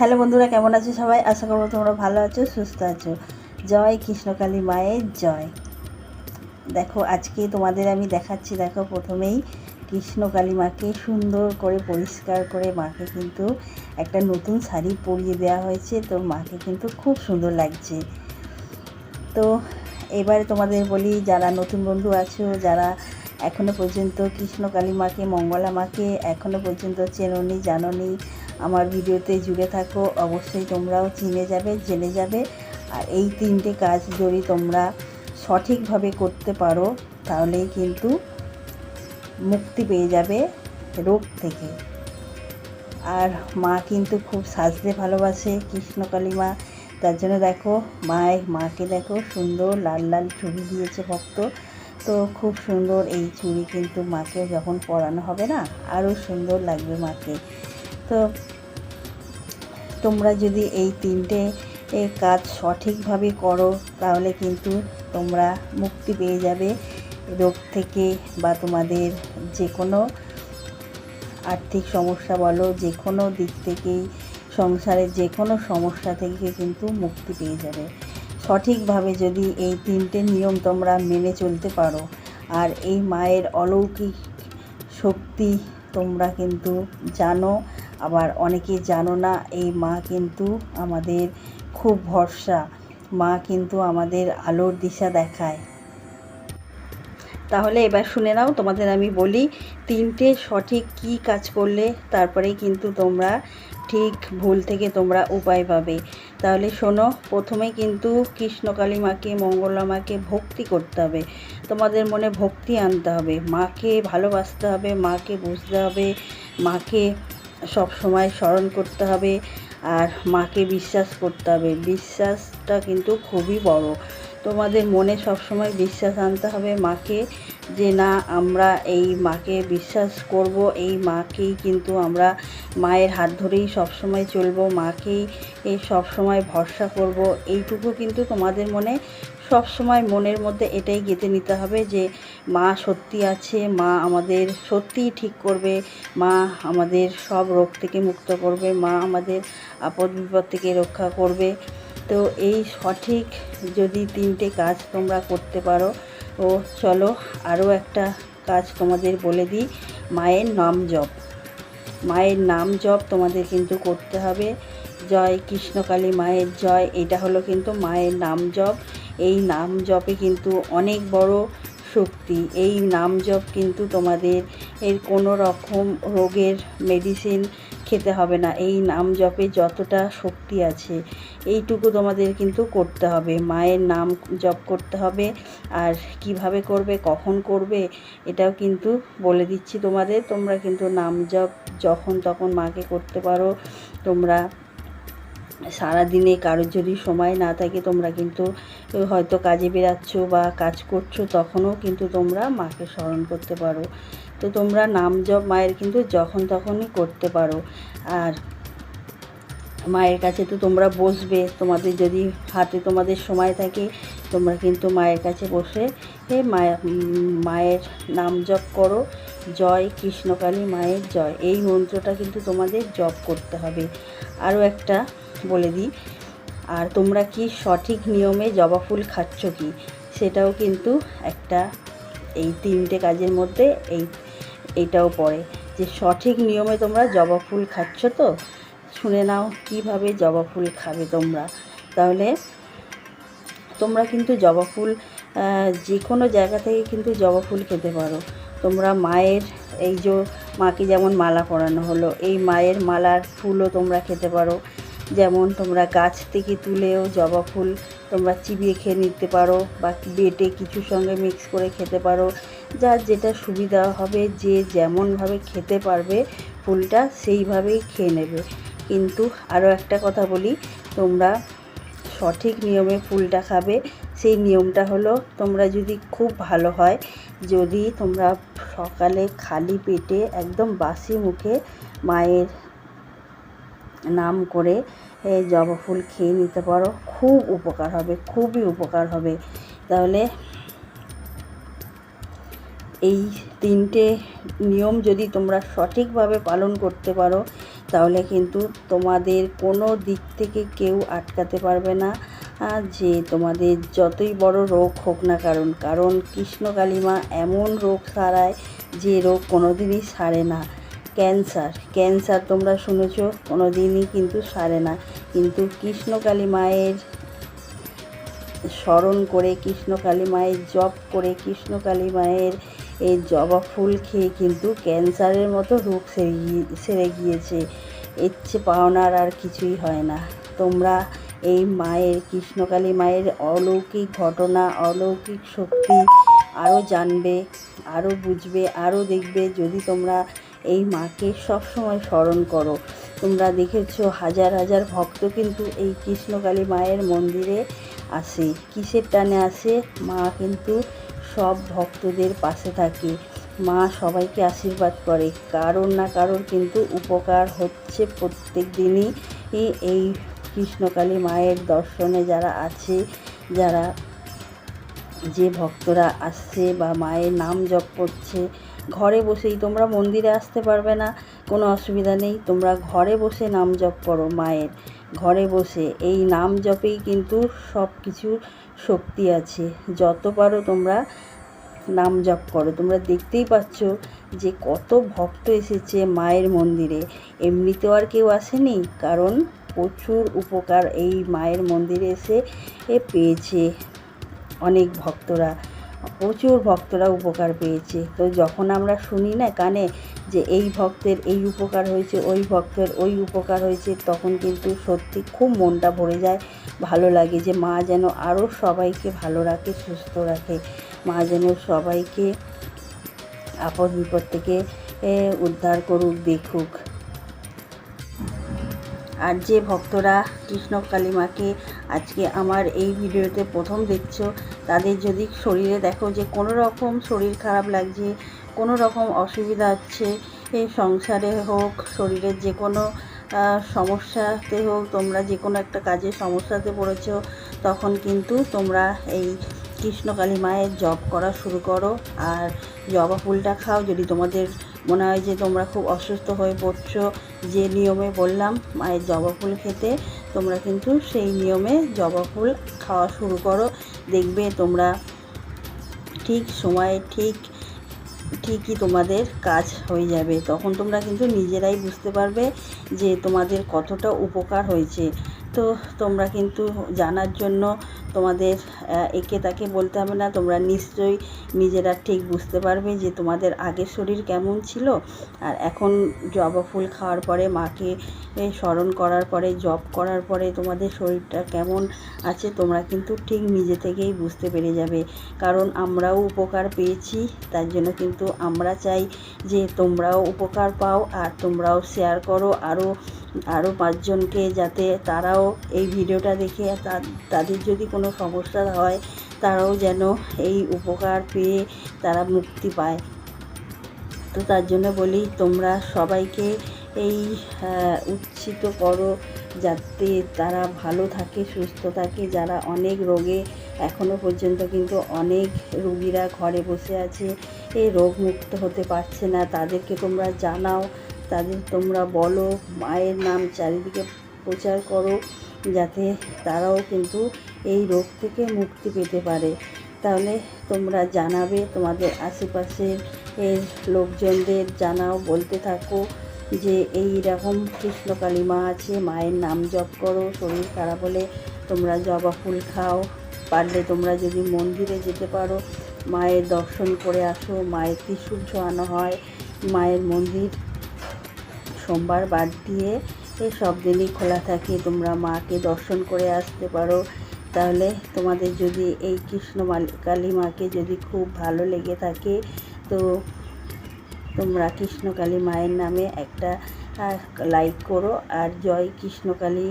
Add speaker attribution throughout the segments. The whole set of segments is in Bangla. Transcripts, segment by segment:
Speaker 1: হ্যালো বন্ধুরা, কেমন আছো সবাই? আশা করব তোমরা ভালো আছো, সুস্থ আছো। জয় কৃষ্ণকালী মায়ের জয়। দেখো, আজকে তোমাদের আমি দেখাচ্ছি, দেখো প্রথমেই কৃষ্ণকালী মাকে সুন্দর করে, পরিষ্কার করে মাকে কিন্তু একটা নতুন শাড়ি পরিয়ে দেওয়া হয়েছে। তো মাকে কিন্তু খুব সুন্দর লাগছে। তো এবারে তোমাদের বলি, যারা নতুন বন্ধু আছো, যারা এখনও পর্যন্ত কৃষ্ণকালী মাকে, মঙ্গলা মাকে এখনও পর্যন্ত চেননি, জাননি আমার ভিডিওতে জুড়ে থাকো। অবশ্যই তোমরাও চিনে যাবে, জেনে যাবে। আর এই তিনটে কাজ যদি তোমরা সঠিকভাবে করতে পারো, তাহলেই কিন্তু মুক্তি পেয়ে যাবে রোগ থেকে। আর মা কিন্তু খুব সাজতে ভালোবাসে কৃষ্ণকালী মা তার জন্য দেখো মায়ের মাকে দেখো, সুন্দর লাল লাল চুড়ি দিয়েছে ভক্ত। তো খুব সুন্দর এই চুড়ি কিন্তু মাকে যখন পরানো হবে না, আরও সুন্দর লাগবে মাকে। তো তোমরা যদি এই তিনটে কাজ সঠিকভাবে করো, তাহলে কিন্তু তোমরা মুক্তি পেয়ে যাবে। রোগ থেকে বা তোমাদের যে কোনো আর্থিক সমস্যা বলো যে কোনো দিক থেকেই, সংসারের যে কোনো সমস্যা থেকে কিন্তু মুক্তি পেয়ে যাবে। সঠিকভাবে যদি এই তিনটে নিয়ম তোমরা মেনে চলতে পারো, আর এই মায়ের অলৌকিক শক্তি তোমরা কিন্তু জানো আবার অনেকে জানো না, এই মা কিন্তু আমাদের খুব ভরসা। মা কিন্তু আমাদের আলোর দিশা দেখায়। তাহলে এবার শুনে নাও, তোমাদের আমি বলি তিনটে সঠিক কি কাজ করলে তারপরেই কিন্তু তোমরা ঠিক ভুল থেকে তোমরা উপায় পাবে। তাহলে শোনো, প্রথমে কিন্তু কৃষ্ণকালী মাকে, মঙ্গলা মাকে ভক্তি করতে হবে। তোমাদের মনে ভক্তি আনতে হবে। মাকে ভালোবাসতে হবে, মাকে বুঝতে হবে, মাকে সব সময় স্মরণ করতে হবে আর মাকে বিশ্বাস করতে হবে। বিশ্বাসটা কিন্তু খুবই বড়। তোমাদের মনে সবসময় বিশ্বাস আনতে হবে মাকে যে, না, আমরা এই মাকে বিশ্বাস করব। এই মাকেই কিন্তু আমরা মায়ের হাত ধরেই সবসময় চলবো। মাকেই এই সবসময় ভরসা করব। এইটুকু কিন্তু তোমাদের মনে সব সময় মনের মধ্যে এটাই গেঁথে নিতে হবে যে মা সত্যি আছে, মা আমাদের সত্যিই ঠিক করবে, মা আমাদের সব রোগ থেকে মুক্ত করবে, মা আমাদের আপদ বিপদ থেকে রক্ষা করবে। তো এই সঠিক যদি তিনটে কাজ তোমরা করতে পারো ও চলো আরও একটা কাজ তোমাদের বলে দিই। মায়ের নাম জপ। মায়ের নাম জপ তোমাদের কিন্তু করতে হবে। জয় কৃষ্ণকালী মায়ের জয়, এটা হলো কিন্তু মায়ের নাম জপ। এই নাম জপে কিন্তু অনেক বড় শক্তি। এই নাম জপ কিন্তু তোমাদের এর কোনো রকম রোগের মেডিসিন খেতে হবে না। এই নাম জপে যতটা শক্তি আছে, এইটুকু তোমাদের কিন্তু করতে হবে। মায়ের নাম জপ করতে হবে। আর কীভাবে করবে, কখন করবে, এটাও কিন্তু বলে দিচ্ছি তোমাদের। তোমরা কিন্তু নাম জপ যখন তখন মাকে করতে পারো। তোমরা সারাদিনে কারোর যদি সময় না থাকে, তোমরা কিন্তু হয়তো কাজে বেরাচ্ছ বা কাজ করছ, তখনও কিন্তু তোমরা মাকে স্মরণ করতে পারো। তো তোমরা নাম জপ মায়ের কিন্তু যখন তখনই করতে পারো। আর মায়ের কাছে তো তোমরা বসবে, তোমাদের যদি হাতে তোমাদের সময় থাকে, তোমরা কিন্তু মায়ের কাছে বসে মায়ের মায়ের নাম জপ করো, জয় কৃষ্ণকালী মায়ের জয়। এই মন্ত্রটা কিন্তু তোমাদের জপ করতে হবে। আরও একটা বলে দিই। আর তোমরা কি সঠিক নিয়মে জবা ফুল খাচ্ছ কি? সেটাও কিন্তু একটা এই তিনটে কাজের মধ্যে এই এইটাও পড়ে। যে সঠিক নিয়মে তোমরা জবা ফুল খাচ্ছ তো, শুনে নাও কীভাবে জবা ফুল খাবে তোমরা। তাহলে তোমরা কিন্তু জবা ফুল যে কোনো জায়গা থেকে কিন্তু জবা ফুল খেতে পারো। তোমরা মায়ের এই যে, মাকে যেমন মালা পরানো হলো, এই মায়ের মালার ফুলও তোমরা খেতে পারো। যেমন তোমরা গাছ থেকে তুলেও জবা ফুল তোমরা চিবিয়ে খেয়ে নিতে পারো বা বেটে কিছুর সঙ্গে মিক্স করে খেতে পারো। যার যেটা সুবিধা হবে, যে যেমনভাবে খেতে পারবে ফুলটা সেইভাবেই খেয়ে নেবে। কিন্তু আরও একটা কথা বলি, তোমরা সঠিক নিয়মে ফুলটা খাবে। সেই নিয়মটা হলো, তোমরা যদি খুব ভালো হয়, যদি তোমরা সকালে খালি পেটে একদম বাসি মুখে মায়ের নাম করে জবা ফুল খেয়ে নিতে পারো। খুব উপকার হবে, খুবই উপকার হবে। তাহলে এই তিনটে নিয়ম যদি তোমরা সঠিকভাবে পালন করতে পারো, তাহলে কিন্তু তোমাদের কোনো দিক থেকে কেউ আটকাতে পারবে না। যে তোমাদের যতই বড় রোগ হোক না কারণ কারণ কৃষ্ণ কালিমা এমন রোগ সারায় যে রোগ কোনোদিনই সারে না। ক্যান্সার। ক্যান্সার তোমরা শুনেছ কোনো দিনই কিন্তু সারে না। কিন্তু কৃষ্ণকালী মায়ের স্মরণ করে কৃষ্ণকালী মায়ের জপ করে কৃষ্ণকালী মায়ের এই জবা ফুল খেয়ে কিন্তু ক্যান্সারের মতো রোগ সেরে গিয়ে- সেরে গিয়েছে। চেয়ে পাওনার আর কিছুই হয় না। তোমরা এই মায়ের কৃষ্ণকালী মায়ের অলৌকিক ঘটনা, অলৌকিক শক্তি আরও জানবে আরও বুঝবে আরও দেখবে। যদি তোমরা এই মাকে সবসময় স্মরণ করো। তোমরা দেখেছ, হাজার হাজার ভক্ত কিন্তু এই কৃষ্ণকালী মায়ের মন্দিরে আসে। কিসের টানে আসে? মা কিন্তু সব ভক্তদের পাশে থাকে। মা সবাইকে আশীর্বাদ করে। কারোর না কারোর কিন্তু উপকার হচ্ছে প্রত্যেক দিনই। এই- কৃষ্ণকালী মায়ের দর্শনে যারা আছে, যারা যে ভক্তরা আসছে বা মায়ের নাম জপ করছে ঘরে বসেই তোমরা মন্দিরে আসতে পারবে না, কোনো অসুবিধা নেই। তোমরা ঘরে বসে নাম জপ করো মায়ের। ঘরে বসে এই নাম জপেই কিন্তু সব কিছুর শক্তি আছে। যত পারো তোমরা নাম জপ করো। তোমরা দেখতেই পাচ্ছ যে কত ভক্ত এসেছে মায়ের মন্দিরে। এমনিতেও আর কেউ আসেনি, কারণ প্রচুর উপকার এই মায়ের মন্দিরে এসে এ পেয়েছে অনেক ভক্তরা। প্রচুর ভক্তরা উপকার পেয়েছে। তো যখন আমরা শুনি না কানে যে এই ভক্তের এই উপকার হয়েছে, ওই ভক্তের ওই উপকার হয়েছে, তখন কিন্তু সত্যি খুব মনটা ভরে যায়। ভালো লাগে যে মা যেন আরও সবাইকে ভালো রাখে, সুস্থ রাখে। মা যেন সবাইকে আপদ বিপদ থেকে উদ্ধার করুক, দেখুক। আর যে ভক্তরা কৃষ্ণ কালিমাকে আজকে আমার এই ভিডিওতে প্রথম দেখছ, তাদের যদি শরীরে দেখো যে কোনো রকম শরীর খারাপ লাগছে, কোনো রকম অসুবিধা হচ্ছে এই সংসারে হোক, শরীরের যে কোনো সমস্যাতে হোক, তোমরা যে কোনো একটা কাজে সমস্যাতে পড়েছ, তখন কিন্তু তোমরা এই কৃষ্ণকালী মায়ের জব করা শুরু করো। আর জবা ফুলটা খাও, যদি তোমাদের মনে হয় যে তোমরা খুব অসুস্থ হয়ে পড়ছো যে নিয়মে বললাম, মায়ের জবা ফুল খেতে। তোমরা কিন্তু সেই নিয়মে জবা ফুল খাওয়া শুরু করো। দেখবে তোমরা ঠিক সময়ে ঠিক, ঠিকই তোমাদের কাজ হয়ে যাবে। তখন তোমরা কিন্তু নিজেরাই বুঝতে পারবে যে তোমাদের কতটা উপকার হয়েছে। তো তোমরা কিন্তু জানার জন্য তোমাদের একে তাকে বলতে হবে না। তোমরা নিশ্চয়ই নিজেরা ঠিক বুঝতে পারবে যে তোমাদের আগের শরীর কেমন ছিল। আর এখন জবা ফুল খাওয়ার পরে, মাকে স্মরণ করার পরে জব করার পরে তোমাদের শরীরটা কেমন আছে, তোমরা কিন্তু ঠিক নিজে থেকেই বুঝতে পেরে যাবে। কারণ আমরাও উপকার পেয়েছি, তার জন্য কিন্তু আমরা চাই যে তোমরাও উপকার পাও, আর তোমরাও শেয়ার করো, আরও আরও পাঁচজনকে যাতে তারাও এই ভিডিওটা দেখে তাদের যদি কোনো সমস্যা হয়, তারাও যেন এই উপকার পেয়ে তারা মুক্তি পায়। তো তার জন্য বলি, তোমরা সবাইকে এই উচ্ছিত করো যাতে তারা ভালো থাকে, সুস্থ থাকে। যারা অনেক রোগে এখনও পর্যন্ত কিন্তু অনেক রুগীরা ঘরে বসে আছে, এই রোগ মুক্ত হতে পারছে না। তাদেরকে তোমরা জানাও তাদের তোমরা বলো, মায়ের নাম চারিদিকে প্রচার করো, যাতে তারাও কিন্তু এই রোগ থেকে মুক্তি পেতে পারে। তাহলে তোমরা জানাবে, তোমাদের আশেপাশের এর লোকজনদের জানাও, বলতে থাকো যে এই রকম কৃষ্ণকালী মা আছে, মায়ের নাম জপ করো, শরীর খারাপ হলে তোমরা জবা ফুল খাও, পারলে তোমরা যদি মন্দিরে যেতে পারো, মায়ের দর্শন করে আসো, মায়ের ত্রিশূল ছোঁয়ানো হয়, মায়ের মন্দির সোমবার বাদ দিয়ে এই সব দিনই খোলা থাকে, তোমরা মাকে দর্শন করে আসতে পারো। তাহলে তোমাদের যদি এই কৃষ্ণ কালী মাকে যদি খুব ভালো লেগে থাকে, তো তোমরা কৃষ্ণকালী মায়ের নামে একটা লাইক করো আর জয় কৃষ্ণকালী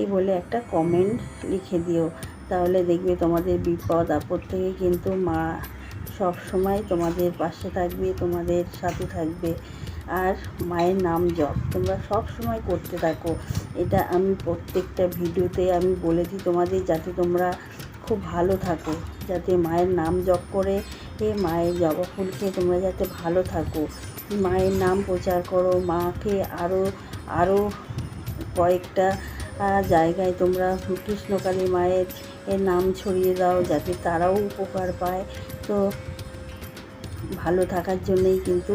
Speaker 1: এই বলে একটা কমেন্ট লিখে দিও। তাহলে দেখবে তোমাদের বিপদ আপদ থেকে কিন্তু মা সব সময় তোমাদের পাশে থাকবে, তোমাদের সাথে থাকবে। আর মায়ের নাম জপ। তোমরা সব সময় করতে থাকো। এটা আমি প্রত্যেকটা ভিডিওতে আমি বলে দিই তোমাদের যাতে তোমরা খুব ভালো থাকো। যাতে মায়ের নাম জপ করে এ মায়ের জবা ফুল খেয়ে তোমরা যাতে ভালো থাকো। মায়ের নাম প্রচার করো। মাকে আরও আরও কয়েকটা জায়গায় তোমরা কৃষ্ণকালী মায়ের এর নাম ছড়িয়ে দাও যাতে তারাও উপকার পায়। তো ভালো থাকার জন্যেই কিন্তু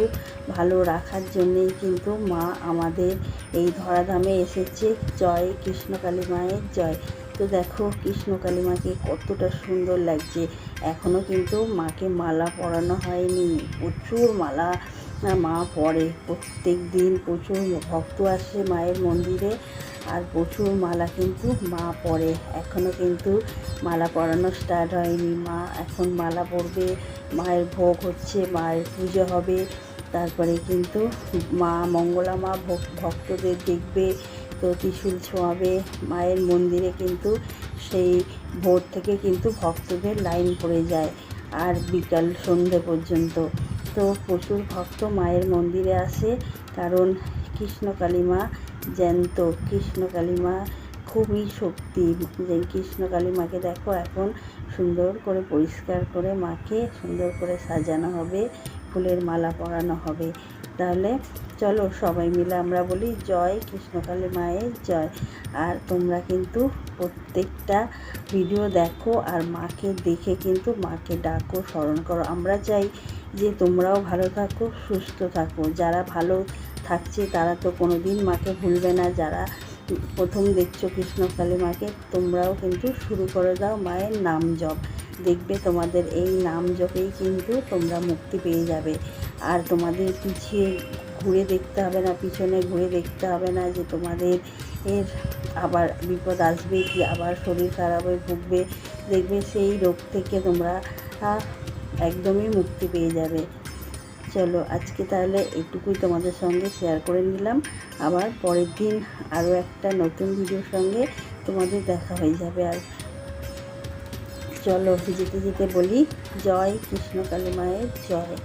Speaker 1: ভালো রাখার জন্যেই কিন্তু মা আমাদের এই ধরাধামে এসেছে। জয় কৃষ্ণকালী মায়ের জয়। তো দেখো কৃষ্ণকালী মাকে কতটা সুন্দর লাগছে। এখনও কিন্তু মাকে মালা পরানো হয়নি। প্রচুর মালা মা পরে। প্রত্যেক দিন প্রচুর ভক্ত আসে মায়ের মন্দিরে আর প্রচুর মালা কিন্তু মা পরে। এখনও কিন্তু মালা পরানো স্টার্ট হয়নি মা। এখন মালা পরবে, মায়ের ভোগ হচ্ছে, মায়ের পুজো হবে। তারপরে কিন্তু মা, মঙ্গলা মা ভক্তদের দেখবে তো ত্রিশূল ছোঁয়াবে। মায়ের মন্দিরে কিন্তু সেই ভোর থেকে কিন্তু ভক্তদের লাইন পড়ে যায়, আর বিকাল সন্ধে পর্যন্ত। তো প্রচুর ভক্ত মায়ের মন্দিরে আসে, কারণ কৃষ্ণকালী মা জ্যান্ত। কৃষ্ণকালী মা খুবই শক্তি। যে কৃষ্ণকালী মাকে দেখো, এখন সুন্দর করে পরিষ্কার করে মাকে সুন্দর করে সাজানো হবে, ফুলের মালা পরানো হবে। তাহলে চলো সবাই মিলে আমরা বলি, জয় কৃষ্ণকালী মায়ের জয়। আর তোমরা কিন্তু প্রত্যেকটা ভিডিও দেখো আর মাকে দেখে কিন্তু মাকে ডাকো, স্মরণ করো। আমরা চাই যে তোমরাও ভালো থাকো, সুস্থ থাকো। যারা ভালো থাকছে তারা তো কোনো দিন মাকে ভুলবে না। যারা প্রথম দেখছ কৃষ্ণকালী মাকে তোমরাও কিন্তু শুরু করে দাও মায়ের নাম জপ। দেখবে তোমাদের এই নাম জপেই কিন্তু তোমরা মুক্তি পেয়ে যাবে। আর তোমাদের পিছিয়ে ঘুরে দেখতে হবে না, পিছনে ঘুরে দেখতে হবে না যে তোমাদের এর আবার বিপদ আসবে কি, আবার শরীর খারাপ হয়ে ভুগবে। দেখবে সেই রোগ থেকে তোমরা একদমই মুক্তি পেয়ে যাবে। চলো, আজকে তাহলে এটুকুই তোমাদের সঙ্গে শেয়ার করে নিলাম। আবার পরের দিন আরও একটা নতুন ভিডিওর সঙ্গে তোমাদের দেখা হয়ে যাবে। আর চলো, যেতে যেতে বলি, জয় কৃষ্ণকালী মায়ের, জয়।